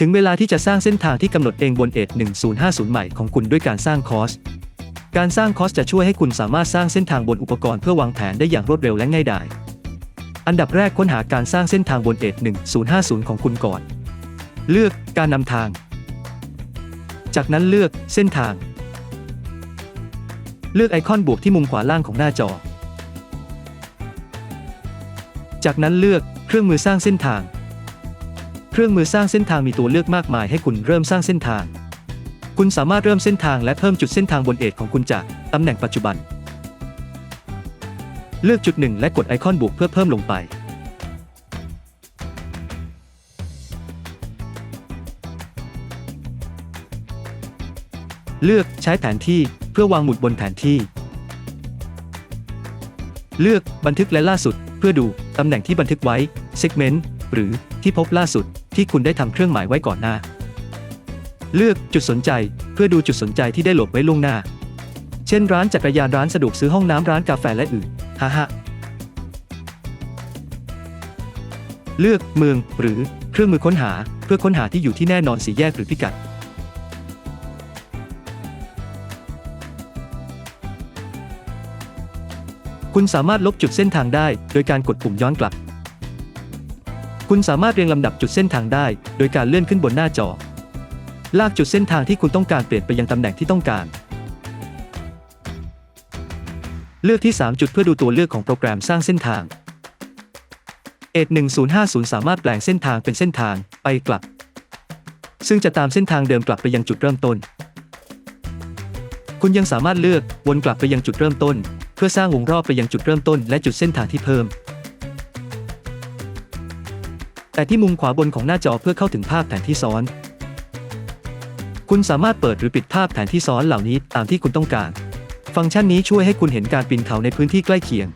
ถึงเวลาที่จะสร้างเส้นทางที่กำหนดเองบนเอ็ด1050 ใหม่ของคุณด้วยการสร้างคอร์ส การสร้างคอร์สจะช่วยให้คุณสามารถสร้างเส้นทางบนอุปกรณ์เพื่อวางแผนได้อย่างรวดเร็วและง่ายดาย อันดับแรกค้นหาการสร้างเส้นทางบนเอ็ด1050 ของคุณก่อน เลือกการนำทาง จากนั้นเลือกเส้นทาง เลือกไอคอนบวกที่มุมขวาล่างของหน้าจอ จากนั้นเลือกเครื่องมือสร้างเส้นทาง เครื่องมือสร้างเส้นทางมีตัวเลือกมากมายให้คุณเริ่มสร้างเส้นทาง คุณสามารถเริ่มเส้นทางและเพิ่มจุดเส้นทางบนเอทของคุณจากตำแหน่งปัจจุบัน เลือกจุดหนึ่งและกดไอคอนบวกเพื่อเพิ่มลงไป เลือกใช้แผนที่เพื่อวางหมุดบนแผนที่ เลือกบันทึกและล่าสุด เพื่อดูตำแหน่งที่บันทึกไว้ segment หรือที่พบล่าสุดที่คุณได้ทำเครื่องหมายไว้ก่อนหน้า เลือกจุดสนใจเพื่อดูจุดสนใจที่ได้โหลดไว้ล่วงหน้า เช่นร้านจักรยานร้านสะดวกซื้อห้องน้ำร้านกาแฟและอื่นฮ่าฮเลือกเมืองหรือเครื่องมือค้นหาเพื่อค้นหาที่อยู่ที่แน่นอนสีแยกหรือพิกัด คุณสามารถลบจุดเส้นทางได้ โดยการกดปุ่มย้อนกลับ คุณสามารถเรียงลำดับจุดเส้นทางได้ โดยการเลื่อนขึ้นบนหน้าจอ ลากจุดเส้นทางที่คุณต้องการเปลี่ยนไปยังตำแหน่งที่ต้องการ เลือกที่ 3 จุดเพื่อดูตัวเลือกของโปรแกรมสร้างเส้นทางเอ็ด1050 สามารถแปลงเส้นทางเป็นเส้นทางไปกลับ ซึ่งจะตามเส้นทางเดิมกลับไปยังจุดเริ่มต้น คุณยังสามารถเลือกวนกลับไปยังจุดเริ่มต้น เพื่อสร้างวงรอบไปยังจุดเริ่มต้นและจุดเส้นทางที่เพิ่ม แต่ที่มุมขวาบนของหน้าจอเพื่อเข้าถึงภาพแผนที่ซ้อน คุณสามารถเปิดหรือปิดภาพแผนที่ซ้อนเหล่านี้ตามที่คุณต้องการ ฟังก์ชันนี้ช่วยให้คุณเห็นการปีนเขาในพื้นที่ใกล้เคียง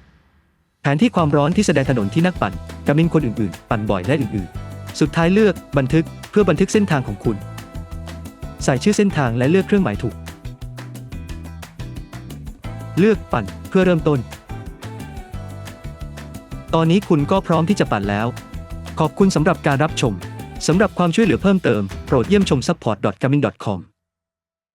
แผนที่ความร้อนที่แสดงถนนที่นักปั่นกำมินคนอื่นๆ ปั่นบ่อยและอื่นๆ สุดท้ายเลือกบันทึกเพื่อบันทึกเส้นทางของคุณ ใส่ชื่อเส้นทางและเลือกเครื่องหมายถูก เลือกปั่นเพื่อเริ่มต้น ตอนนี้คุณก็พร้อมที่จะปั่นแล้ว ขอบคุณสำหรับการรับชม สำหรับความช่วยเหลือเพิ่มเติม โปรดเยี่ยมชม support.gamin.com